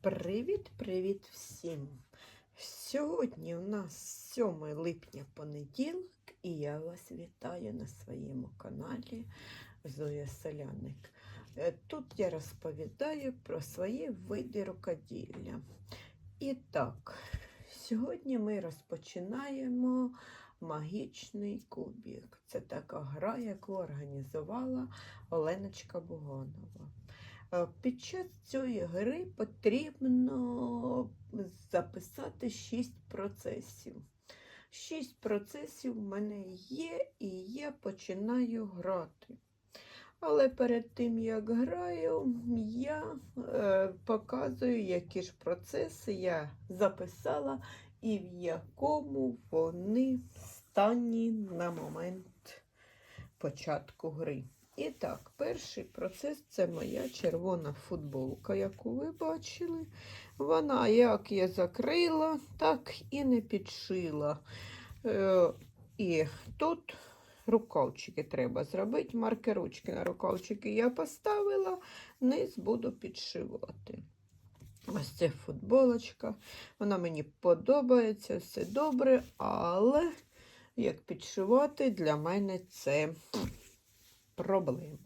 Привіт-привіт всім! Сьогодні у нас 7 липня понеділок, і я вас вітаю на своєму каналі Зоя Соляник. Е, Тут я розповідаю про свої види рукоділля. І так, сьогодні ми розпочинаємо магічний кубік. Це така гра, яку організувала Оленочка Буганова. Е, Під час цієї гри потрібно записати 6 процесів. 6 процесів в мене є, і я починаю грати. Але перед тим, як граю, я е, показую, які ж процеси я записала і в якому вони стані на момент початку гри. І так, перший процес це моя червона футболка, яку ви бачили. Вона як я закрила, так і не підшила. Е, і тут рукавчики треба зробити. Маркерочки на рукавчики я поставила, низ буду підшивати. Ось це футболочка. Вона мені подобається, все добре, але як підшивати, для мене це проблема.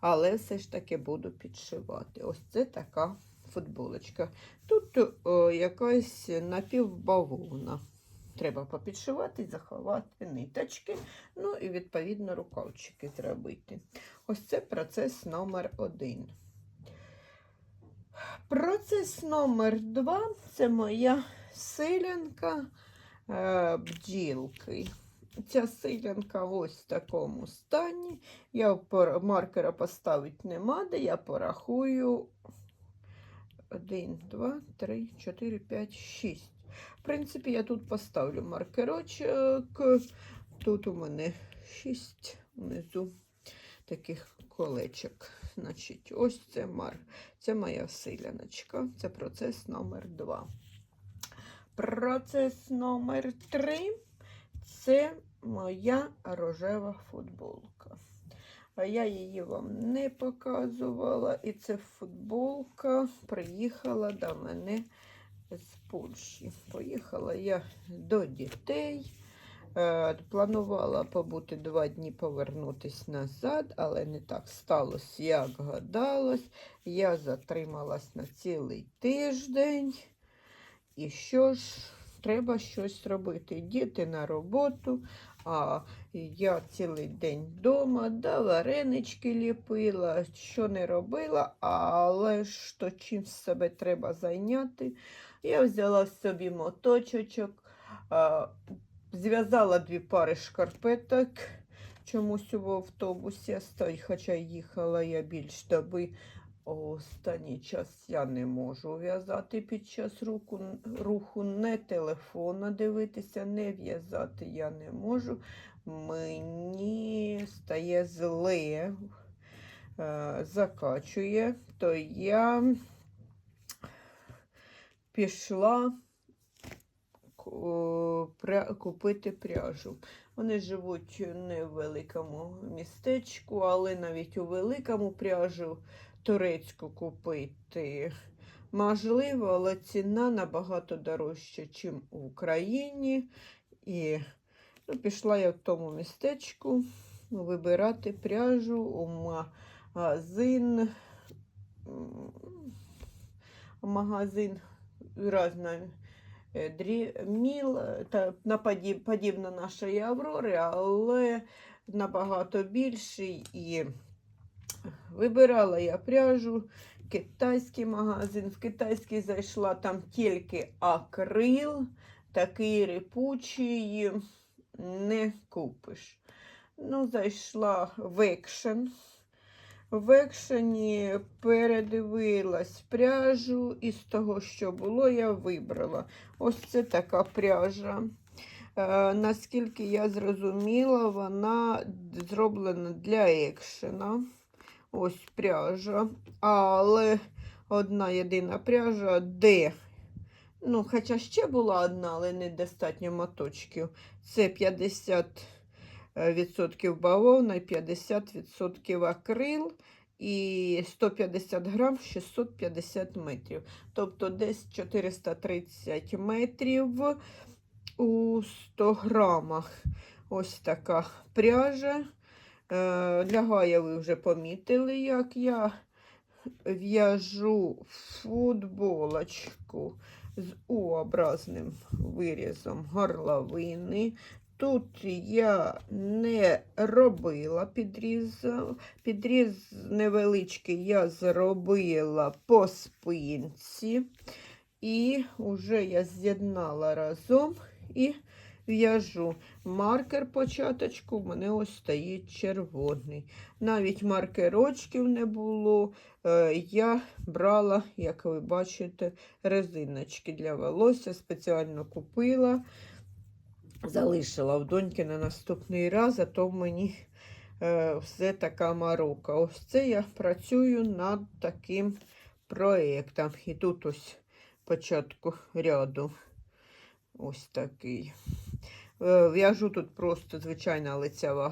Але все ж таки буду підшивати. Ось це така футболочка. Тут о, якась напівбавовна. Треба попідшивати, заховати ниточки, ну і відповідно рукавчики зробити. Ось це процес номер один. Процес номер два це моя силянка е, бджілки. Ця силянка ось в такому стані. Я маркера поставити нема, де я порахую 1, 2, 3, 4, 5, 6. В принципі, я тут поставлю маркерочок. Тут у мене 6 внизу таких колечок. Значить, ось це мар. Це моя силяночка. Це процес номер 2. Процес номер 3 це моя рожева футболка. А я її вам не показувала. І ця футболка приїхала до мене з Польщі. Поїхала я до дітей. Е, Планувала побути два дні, повернутись назад, але не так сталося, як гадалось. Я затрималась на цілий тиждень. І що ж, треба щось робити. Діти на роботу, а я цілий день вдома, да, варенички ліпила, що не робила, але ж то чим себе треба зайняти. Я взяла собі моточочок, зв'язала дві пари шкарпеток. Чомусь у автобусі хоча їхала я більш доби. Останній час я не можу в'язати під час руху, руху не телефона дивитися, не в'язати я не можу. Мені стає зле, е, закачує, то я пішла купити пряжу. Вони живуть не в великому містечку, але навіть у великому пряжу турецьку купити. Можливо, але ціна набагато дорожча, ніж в Україні. І ну, пішла я в тому містечку вибирати пряжу у магазин. Магазин різної е, дрі- міл, е, та наподі- подібно нашої Аврори, але набагато більший і Вибирала я пряжу, китайський магазин. В китайський зайшла там тільки акрил, такий рипучий, не купиш. Ну, зайшла в екшен. В екшені передивилась пряжу, і з того, що було, я вибрала. Ось це така пряжа. Е, наскільки я зрозуміла, вона зроблена для екшена. Ось пряжа. Але одна єдина пряжа, де. Ну, хоча ще була одна, але недостатньо моточків. Це 50% бавовна і 50% акрил. і 150 грам 650 метрів. Тобто десь 430 метрів у 100 грамах. Ось така пряжа. Е, Лягає, ви вже помітили, як я в'яжу футболочку з У-образним вирізом горловини. Тут я не робила підріз, підріз невеличкий я зробила по спинці. І вже я з'єднала разом і в'яжу. Маркер початочку в мене ось стоїть червоний. Навіть маркерочків не було. Е, Я брала, як ви бачите, резиночки для волосся, спеціально купила, залишила в доньки на наступний раз, а то мені е, все така морока. Ось це я працюю над таким проєктом. І тут ось початку ряду ось такий. Е, В'яжу тут просто звичайна лицева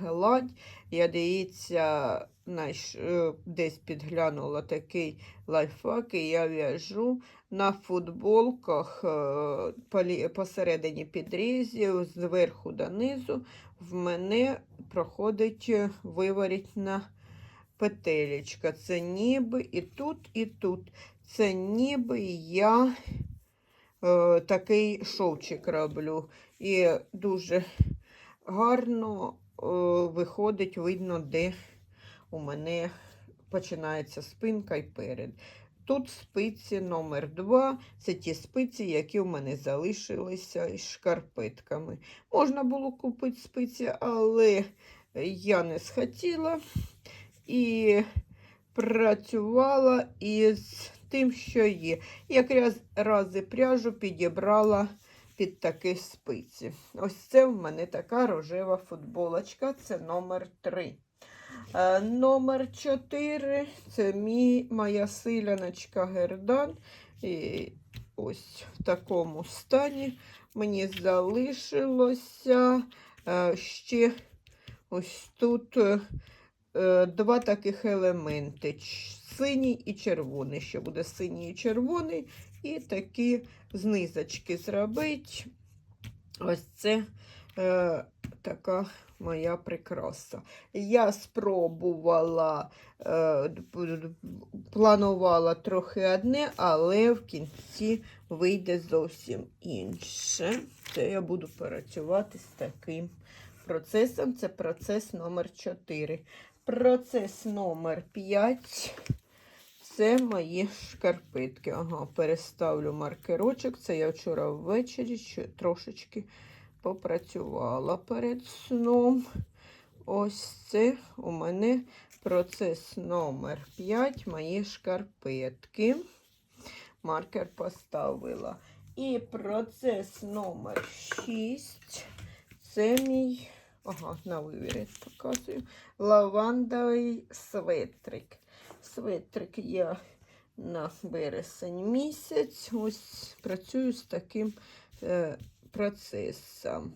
гладь. Я дивіться, е, десь підглянула такий лайфхак, і я в'яжу на футболках е, посередині підрізів, зверху донизу. В мене проходить виворітна петелечка. Це ніби і тут, і тут. Це ніби я такий шовчик роблю. І дуже гарно е, виходить, видно, де у мене починається спинка і перед. Тут спиці номер 2 це ті спиці, які у мене залишилися із шкарпетками. Можна було купити спиці, але я не схотіла і працювала із тим, що є. Якраз рази пряжу підібрала під такі спиці. Ось це в мене така рожева футболочка, це номер 3. Е, номер 4 це мій, моя силяночка Гердан. І ось в такому стані мені залишилося е, ще ось тут е, е, два таких елементи: синій і червоний. Ще буде синій і червоний, і такі знизочки зробить. Ось це е, така моя прикраса. Я спробувала, е, планувала трохи одне, але в кінці вийде зовсім інше. Це я буду працювати з таким процесом. Це процес номер 4. Процес номер 5. Це мої шкарпетки. Ага, переставлю маркерочок. Це я вчора ввечері трошечки попрацювала перед сном. Ось це у мене процес номер 5, мої шкарпетки. Маркер поставила. І процес номер 6. Це мій, ага, на вивірі показую. Лавандовий светрик. Светрик я на вересень місяць. Ось працюю з таким е, процесом.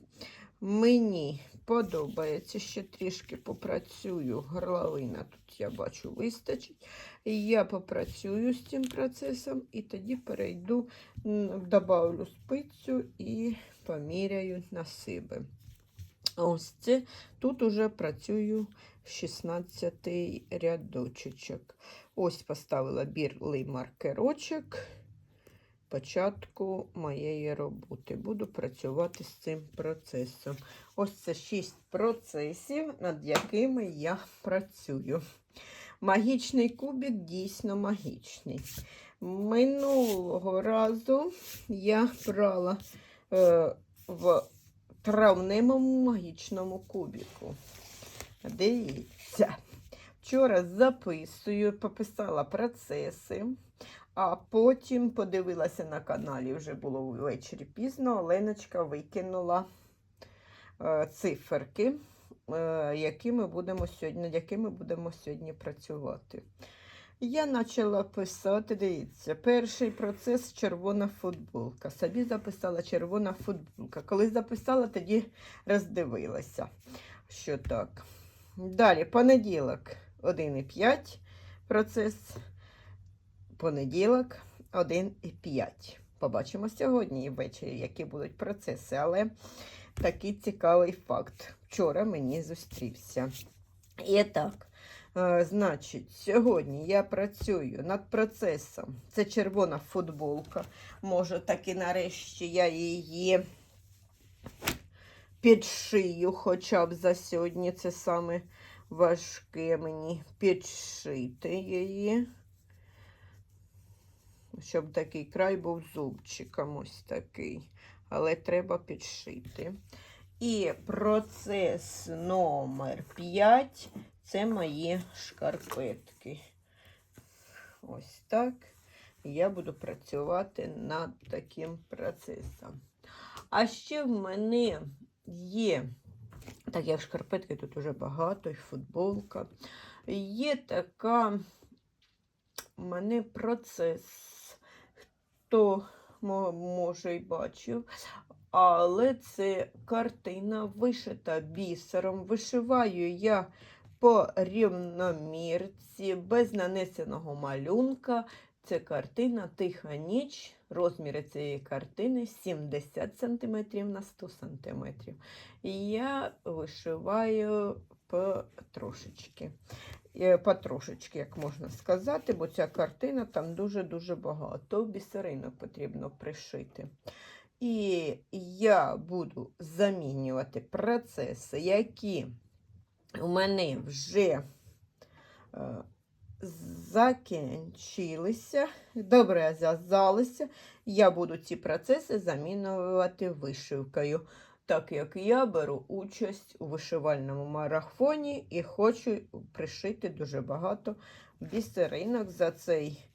Мені подобається, ще трішки попрацюю. Горловина тут, я бачу, вистачить. Я попрацюю з цим процесом і тоді перейду, добавлю спицю і поміряю на себе. Ось це тут уже працюю 16 рядочок. Ось поставила білий маркерочок початку моєї роботи. Буду працювати з цим процесом. Ось це 6 процесів, над якими я працюю. Магічний кубик дійсно магічний. Минулого разу я брала е, в травневому магічному кубіку. Дивіться. Вчора записую, пописала процеси, а потім подивилася на каналі, вже було ввечері пізно. Оленочка викинула е, циферки, е, які ми будемо сьогодні, над якими будемо сьогодні працювати. Я почала писати, дивіться, перший процес червона футболка. Собі записала червона футболка. Коли записала, тоді роздивилася, що так. Далі, понеділок. 1,5 процес, понеділок 1,5. Побачимо сьогодні і ввечері, які будуть процеси. Але такий цікавий факт. Вчора мені зустрівся. І так, е, значить, сьогодні я працюю над процесом. Це червона футболка. Може, таки нарешті я її підшию, хоча б за сьогодні це саме важке мені підшити її. Щоб такий край був зубчиком ось такий. Але треба підшити. І процес номер 5 це мої шкарпетки. Ось так. Я буду працювати над таким процесом. А ще в мене є, так як шкарпетки тут уже багато, і футболка. Є така у мене процес, хто може і бачив, але це картина вишита бісером. Вишиваю я по рівномірці, без нанесеного малюнка. Це картина Тиха ніч. Розміри цієї картини 70 см на 100 см. І я вишиваю потрошечки. Е, Потрошечки, як можна сказати, бо ця картина там дуже-дуже багато. Бісеринок потрібно пришити. І я буду замінювати процеси, які у мене вже е, закінчилися, добре зв'язалися. Я буду ці процеси замінювати вишивкою, так як я беру участь у вишивальному марафоні і хочу пришити дуже багато бісеринок за цей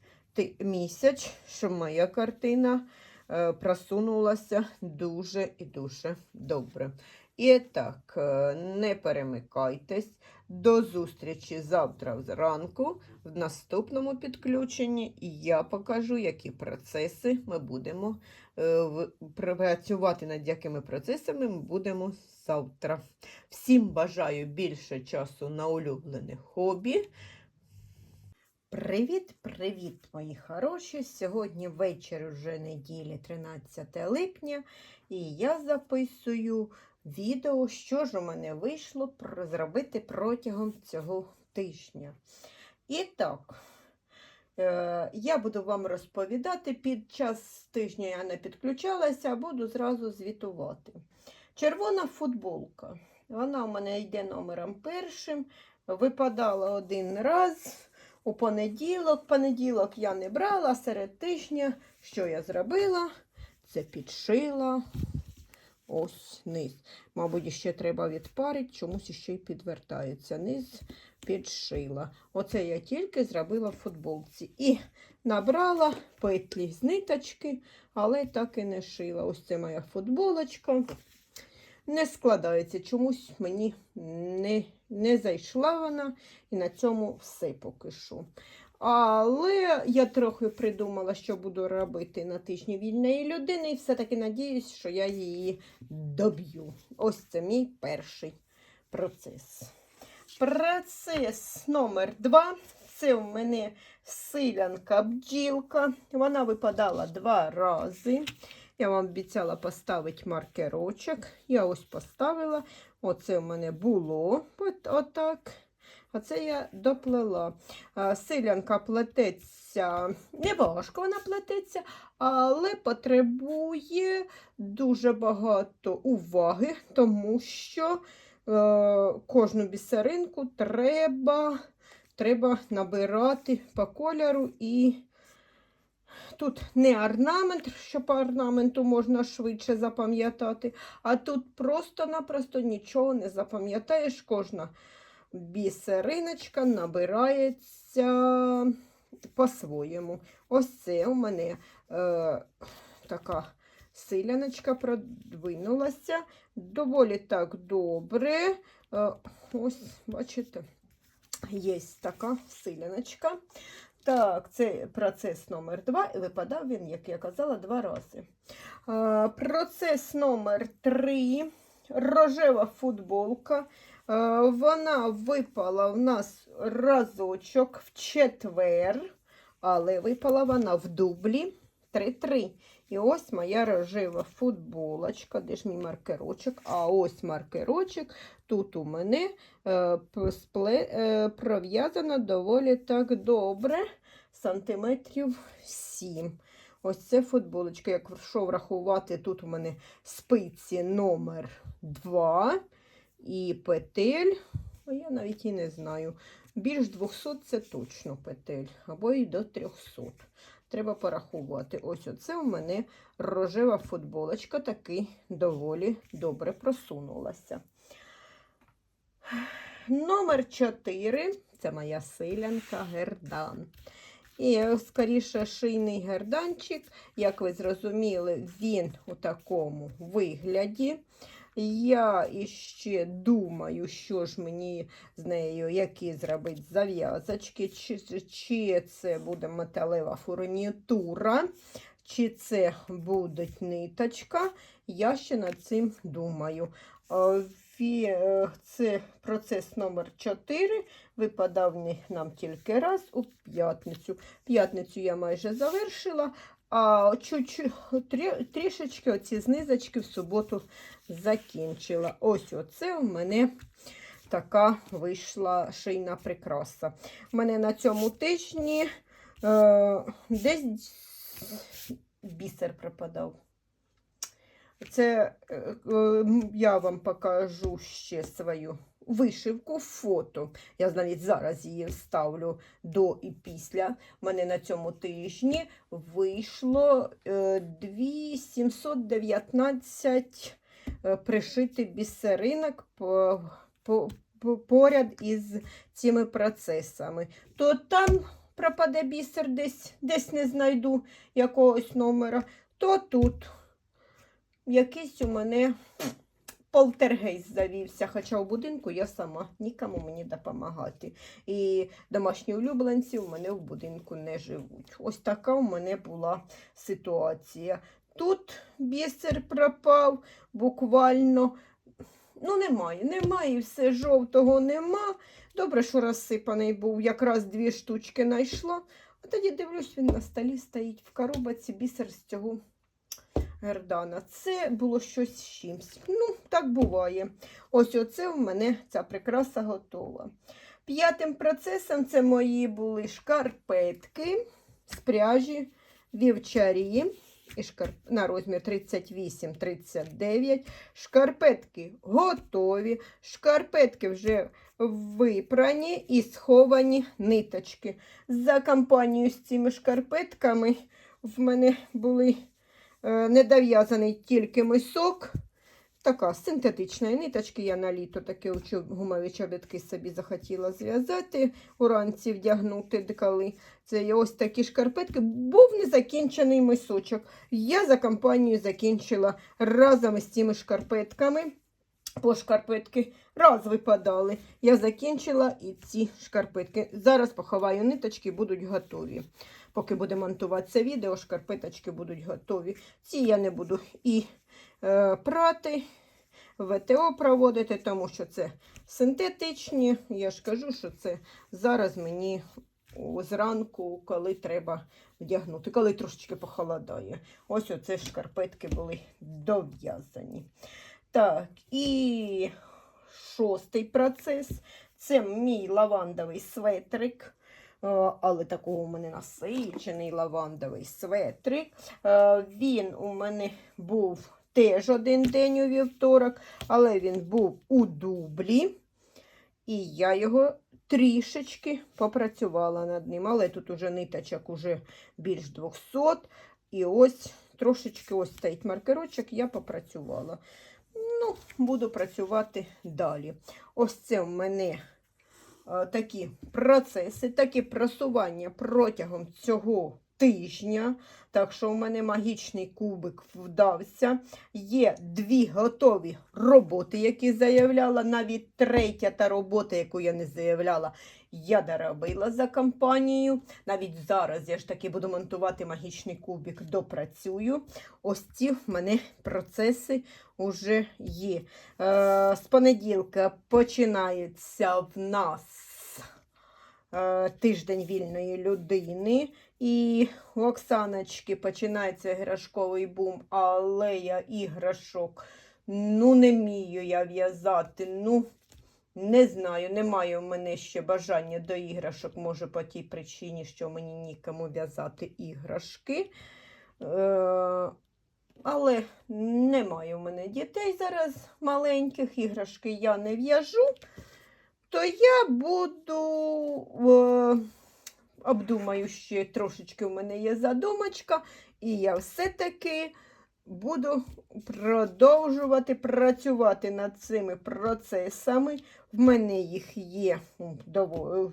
місяць, щоб моя картина е, просунулася дуже і дуже добре. І так, е, не перемикайтесь. До зустрічі завтра зранку в наступному підключенні. І я покажу, які процеси ми будемо е, працювати над якими процесами ми будемо завтра. Всім бажаю більше часу на улюблене хобі. Привіт, привіт, мої хороші! Сьогодні вечір вже неділі, 13 липня, і я записую відео, що ж у мене вийшло зробити протягом цього тижня. І так, е, я буду вам розповідати. Під час тижня я не підключалася, а буду зразу звітувати. Червона футболка. Вона у мене йде номером першим. Випадала один раз у понеділок. Понеділок я не брала серед тижня. Що я зробила? Це підшила ось низ. Мабуть, ще треба відпарити, чомусь ще й підвертається. Низ підшила. Оце я тільки зробила в футболці. І набрала петлі з ниточки, але так і не шила. Ось це моя футболочка. Не складається, чомусь мені не, не зайшла вона, і на цьому все поки що. Але я трохи придумала, що буду робити на тижні вільної людини, і все-таки надіюсь, що я її доб'ю. Ось це мій перший процес. Процес номер два. Це у мене силянка бджілка. Вона випадала два рази. Я вам обіцяла поставити маркерочок. Я ось поставила. Оце у мене було от, отак. А це я доплела. Силянка плететься, не важко вона плететься, але потребує дуже багато уваги, тому що е, кожну бісеринку треба, треба набирати по кольору і. Тут не орнамент, що по орнаменту можна швидше запам'ятати, а тут просто-напросто нічого не запам'ятаєш. Кожна бісериночка набирається по-своєму. Ось це у мене е, така силяночка продвинулася. Доволі так добре. Е, ось, бачите, є така силяночка. Так, це процес номер два, і випадав він, як я казала, два рази. А, процес номер три. Рожева футболка. Вона випала в нас разочок в четвер, але випала вона в дублі 3-3. І ось моя рожева футболочка, де ж мій маркерочок, а ось маркерочок. Тут у мене е, е, пров'язано доволі так добре, сантиметрів 7. Ось це футболочка. Якщо врахувати, тут у мене спиці номер 2 і петель, я навіть і не знаю. Більш 200 це точно петель, або і до 300. Треба порахувати. Ось оце у мене рожева футболочка, таки доволі добре просунулася. Номер 4 це моя силянка гердан. І скоріше шийний герданчик, як ви зрозуміли, він у такому вигляді. Я іще думаю, що ж мені з нею, які зробити зав'язочки, чи, чи це буде металева фурнітура, чи це буде ниточка. Я ще над цим думаю. Е, е, Це процес номер 4 випадав нам тільки раз у п'ятницю. П'ятницю я майже завершила, а чуть-чуть трі- трішечки оці знизочки в суботу закінчила. Ось оце у мене така вийшла шийна прикраса. У мене на цьому тижні е, десь бісер пропадав. Це е, е, я вам покажу ще свою вишивку, фото. Я навіть зараз її вставлю до і після. У мене на цьому тижні вийшло е, 2719 е, пришити бісеринок по, по, по, поряд із цими процесами. То там пропаде бісер десь, десь не знайду якогось номера, то тут якийсь у мене полтергейст завівся, хоча у будинку я сама, нікому мені допомагати. І домашні улюбленці у мене в будинку не живуть. Ось така у мене була ситуація. Тут бісер пропав буквально. Ну, немає, немає, все жовтого нема. Добре, що розсипаний був, якраз дві штучки знайшла. А тоді дивлюсь, він на столі стоїть в коробці бісер з цього гердана. Це було щось з чимсь. Ну, так буває. Ось оце в мене ця прикраса готова. П'ятим процесом це мої були шкарпетки з пряжі вівчарі на розмір 38-39. Шкарпетки готові. Шкарпетки вже випрані і сховані ниточки. За компанією з цими шкарпетками в мене були недов'язаний тільки мисок. Така синтетична ниточки. Я на літо очі- гумові чобітки собі захотіла зв'язати, уранці вдягнути, коли це ось такі шкарпетки. Був незакінчений мисочок. Я за компанією закінчила разом із цими шкарпетками. По шкарпетки раз випадали. Я закінчила і ці шкарпетки. Зараз поховаю ниточки, будуть готові. Поки буде монтувати це відео, шкарпеточки будуть готові. Ці я не буду і е, прати, ВТО проводити, тому що це синтетичні. Я ж кажу, що це зараз мені зранку, коли треба вдягнути, коли трошечки похолодає. Ось оце шкарпетки були дов'язані. Так, і шостий процес це мій лавандовий светрик. Е, Але такого у мене насичений лавандовий светрик. Е, Він у мене був теж один день у вівторок, але він був у дублі. І я його трішечки попрацювала над ним. Але тут уже ниточок уже більш 200. І ось трошечки ось стоїть маркерочок, я попрацювала. Ну, буду працювати далі. Ось це в мене такі процеси, такі просування протягом цього тижня. Так що у мене магічний кубик вдався. Є дві готові роботи, які заявляла. Навіть третя та робота, яку я не заявляла, я доробила за компанією. Навіть зараз я ж таки буду монтувати магічний кубик, допрацюю. Ось ці в мене процеси вже є. Е, з понеділка починається в нас тиждень вільної людини. І у Оксаночки починається іграшковий бум, але я іграшок. Ну, не вмію я в'язати. Ну, не знаю, немає в мене ще бажання до іграшок, може по тій причині, що мені нікому в'язати іграшки. Е, але немає в мене дітей зараз маленьких, іграшки я не в'яжу, то я буду е, обдумаю ще трошечки в мене є задумочка, і я все-таки буду продовжувати працювати над цими процесами. В мене їх є м, дово-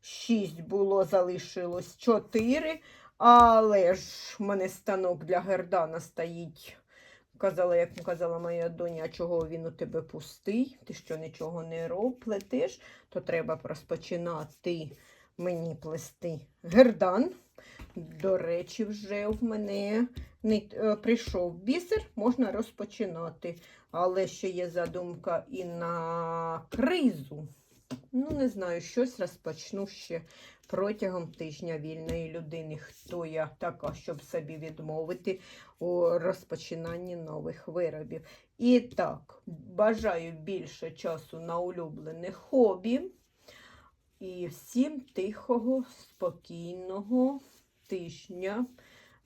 шість було, залишилось чотири. Але ж в мене станок для гердана стоїть. Казала, як казала моя доня, чого він у тебе пустий, ти що нічого не роб, то треба розпочинати мені плести гердан. До речі, вже в мене не, е, прийшов бісер, можна розпочинати. Але ще є задумка і на кризу. Ну, не знаю, щось розпочну ще протягом тижня вільної людини. Хто я така, щоб собі відмовити у розпочинанні нових виробів. І так, бажаю більше часу на улюблене хобі. І всім тихого, спокійного тижня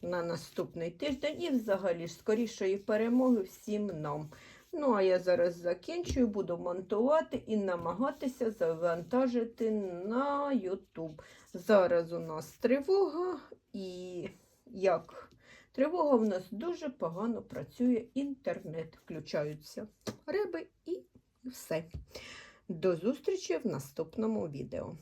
на наступний тиждень і взагалі скорішої перемоги всім нам. Ну, а я зараз закінчую, буду монтувати і намагатися завантажити на YouTube. Зараз у нас тривога, і як тривога, в нас дуже погано працює інтернет. Включаються риби і все. До зустрічі в наступному відео.